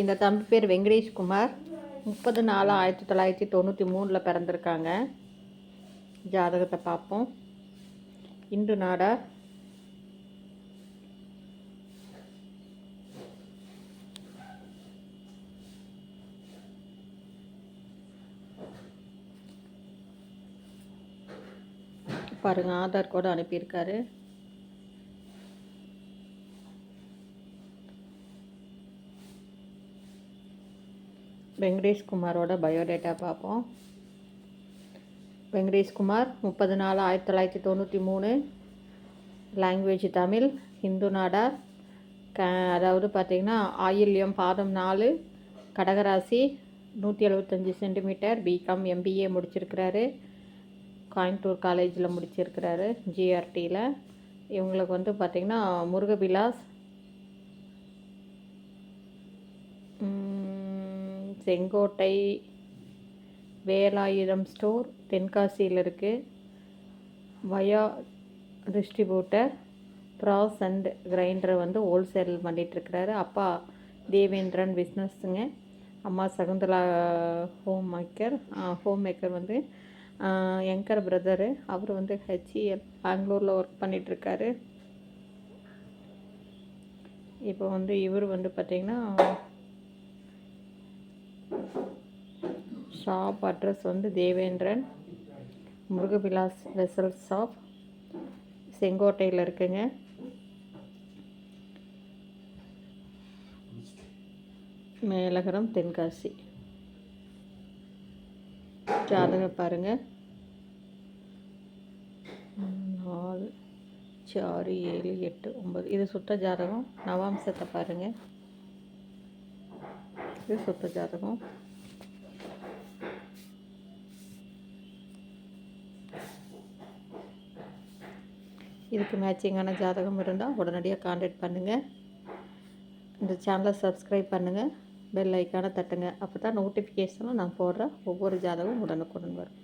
இந்த தம்பி பேர் வெங்கடேஷ் குமார். முப்பது நாலு ஆயிரத்தி தொள்ளாயிரத்தி தொண்ணூற்றி மூணில் பிறந்திருக்காங்க. ஜாதகத்தை பார்ப்போம். இந்து நாடா பாருங்க ஆதார் கூட அனுப்பியிருக்காரு. வெங்கடேஷ் குமாரோட பயோடேட்டா பார்ப்போம். வெங்கடேஷ்குமார் முப்பது நாலு ஆயிரத்தி தொள்ளாயிரத்தி தொண்ணூற்றி மூணு. லாங்குவேஜ் தமிழ் ஹிந்து நாடார். க அதாவது பார்த்திங்கன்னா ஆயில்யம் பாதம் நாலு கடகராசி நூற்றி எழுபத்தஞ்சி சென்டிமீட்டர் பிகாம் எம்பிஏ முடிச்சிருக்கிறாரு. கோயம்புத்தூர் காலேஜில் முடிச்சிருக்கிறாரு ஜிஆர்டியில் இவங்களுக்கு வந்து பார்த்திங்கன்னா முருகபிலாஸ். செங்கோட்டை வேலாயுதம் ஸ்டோர் தென்காசியில் இருக்குது via distributor brass and grinder வந்து ஹோல்சேல் பண்ணிகிட்ருக்கிறாரு அப்பா தேவேந்திரன் பிஸ்னஸ்ஸுங்க அம்மா Shakuntala home maker. Home maker வந்து எங்கர் பிரதரு. அவர் வந்து ஹெச்இஎல் பெங்களூரில் ஒர்க் பண்ணிகிட்ருக்காரு இப்போ வந்து இவர் வந்து பார்த்திங்கன்னா ஷாப் அட்ரஸ் வந்து தேவேந்திரன் முருகவிலாஸ் வெசல் ஷாப் செங்கோட்டையில் இருக்குங்க. மேலகரம் தென்காசி. ஜாதகம் பாருங்க. நாலு ஆறு ஏழு எட்டு ஒம்பது இது சுத்த ஜாதகம். நவாம்சத்தை பாருங்கள் இது சுத்த ஜாதகம் இதுக்கு மேட்சிங்கான ஜாதகம் இருந்தால் உடனடியாக காண்டாக்ட் பண்ணுங்கள் இந்த சேனலை சப்ஸ்கிரைப் பண்ணுங்கள் பெல் ஐக்கானை தட்டுங்க. அப்போ தான் நோட்டிஃபிகேஷனும் நான் போடுற ஒவ்வொரு ஜாதகமும் உடனுக்குடன் வரும்.